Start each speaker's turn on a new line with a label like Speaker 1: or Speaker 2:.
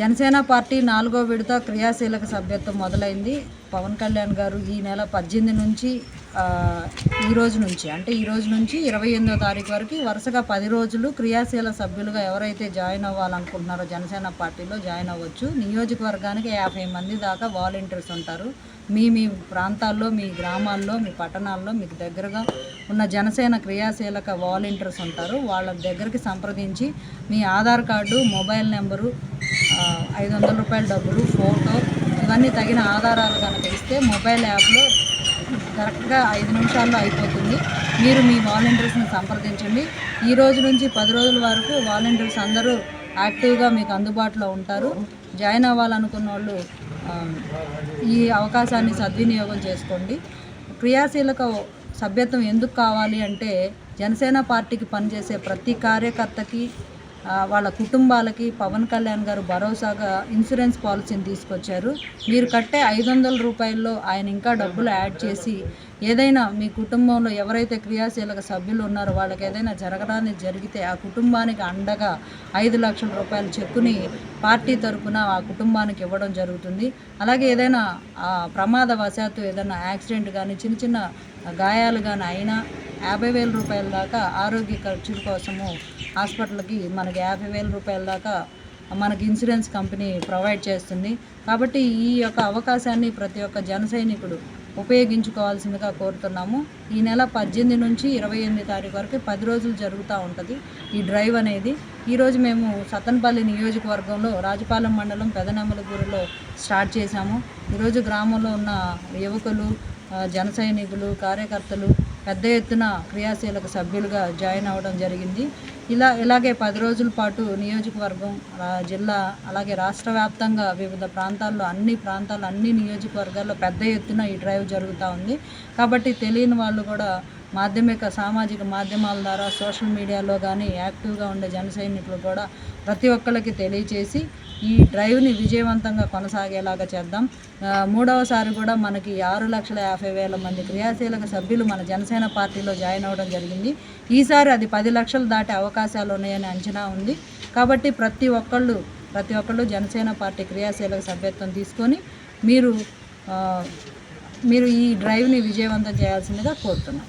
Speaker 1: Janasena party నాలుగో విడత క్రియాశీలక సభ్యత్వం మొదలైంది. పవన్ కళ్యాణ్ గారు ఈ నెల పద్దెనిమిది నుంచి ఈ రోజు నుంచి అంటే ఈ రోజు నుంచి ఇరవై ఎనిమిదో తారీఖు వరకు వరుసగా పది రోజులు క్రియాశీల సభ్యులుగా ఎవరైతే జాయిన్ అవ్వాలనుకుంటున్నారో జనసేన పార్టీలో జాయిన్ అవ్వచ్చు. నియోజకవర్గానికి యాభై మంది దాకా వాలంటీర్స్ ఉంటారు. మీ మీ ప్రాంతాల్లో మీ గ్రామాల్లో మీ పట్టణాల్లో మీకు దగ్గరగా ఉన్న జనసేన క్రియాశీలక వాలంటీర్స్ ఉంటారు. వాళ్ళ దగ్గరికి సంప్రదించి మీ ఆధార్ కార్డు మొబైల్ నెంబరు ఐదు వందల రూపాయల డబ్బులు ఫోటో ఇవన్నీ తగిన ఆధారాలు కనుక ఇస్తే మొబైల్ యాప్లో కరెక్ట్గా ఐదు నిమిషాల్లో అయిపోతుంది. మీరు మీ వాలంటీర్స్ని సంప్రదించండి. ఈ రోజు నుంచి పది రోజుల వరకు వాలంటీర్స్ అందరూ యాక్టివ్గా మీకు అందుబాటులో ఉంటారు. జాయిన్ అవ్వాలనుకున్న వాళ్ళు ఈ అవకాశాన్ని సద్వినియోగం చేసుకోండి. క్రియాశీలక సభ్యత్వం ఎందుకు కావాలి అంటే జనసేన పార్టీకి పనిచేసే ప్రతి కార్యకర్తకి వాళ్ళ కుటుంబాలకి పవన్ కళ్యాణ్ గారు భరోసాగా ఇన్సూరెన్స్ పాలసీని తీసుకొచ్చారు. మీరు కట్టే ఐదు వందల రూపాయల్లో ఆయన ఇంకా డబ్బులు యాడ్ చేసి ఏదైనా మీ కుటుంబంలో ఎవరైతే క్రియాశీలక సభ్యులు ఉన్నారో వాళ్ళకి ఏదైనా జరగడానికి జరిగితే ఆ కుటుంబానికి అండగా ఐదు లక్షల రూపాయల చెక్కుని పార్టీ తరపున ఆ కుటుంబానికి ఇవ్వడం జరుగుతుంది. అలాగే ఏదైనా ఆ, ప్రమాదవశాత్తు ఏదైనా యాక్సిడెంట్ కానీ చిన్న చిన్న గాయాలు కానీ అయినా యాభై వేల రూపాయల దాకా ఆరోగ్య ఖర్చుల కోసము హాస్పిటల్కి మనకి యాభై వేల రూపాయల దాకా మనకి ఇన్సూరెన్స్ కంపెనీ ప్రొవైడ్ చేస్తుంది. కాబట్టి ఈ యొక్క అవకాశాన్ని ప్రతి ఒక్క జన సైనికుడు ఉపయోగించుకోవాల్సిందిగా కోరుతున్నాము. ఈ నెల పద్దెనిమిది నుంచి ఇరవై ఎనిమిది తారీఖు వరకు పది రోజులు జరుగుతూ ఉంటుంది ఈ డ్రైవ్ అనేది. ఈరోజు మేము సతన్పల్లి నియోజకవర్గంలో రాజపాలెం మండలం పెదనెమ్మలగూరులో స్టార్ట్ చేశాము. ఈరోజు గ్రామంలో ఉన్న యువకులు జన సైనికులు కార్యకర్తలు పెద్ద ఎత్తున క్రియాశీలక సభ్యులుగా జాయిన్ అవ్వడం జరిగింది. ఇలా ఇలాగే పది రోజుల పాటు నియోజకవర్గం జిల్లా అలాగే రాష్ట్ర వ్యాప్తంగా వివిధ ప్రాంతాల్లో అన్ని ప్రాంతాల్లో అన్ని నియోజకవర్గాల్లో పెద్ద ఎత్తున ఈ డ్రైవ్ జరుగుతూ ఉంది. కాబట్టి తెలియని వాళ్ళు కూడా మాధ్యమిక సామాజిక మాధ్యమాల ద్వారా సోషల్ మీడియాలో కానీ యాక్టివ్గా ఉండే జన సైనికులు కూడా ప్రతి ఒక్కరికి తెలియచేసి ఈ డ్రైవ్ని విజయవంతంగా కొనసాగేలాగా చేద్దాం. మూడవసారి కూడా మనకి ఆరు లక్షల యాభై వేల మంది క్రియాశీలక సభ్యులు మన జనసేన పార్టీలో జాయిన్ అవ్వడం జరిగింది. ఈసారి అది పది లక్షలు దాటే అవకాశాలు ఉన్నాయని అంచనా ఉంది. కాబట్టి ప్రతి ఒక్కళ్ళు ప్రతి ఒక్కళ్ళు జనసేన పార్టీ క్రియాశీలక సభ్యత్వం తీసుకొని మీరు మీరు ఈ డ్రైవ్ని విజయవంతం చేయాల్సిందిగా కోరుతున్నాం.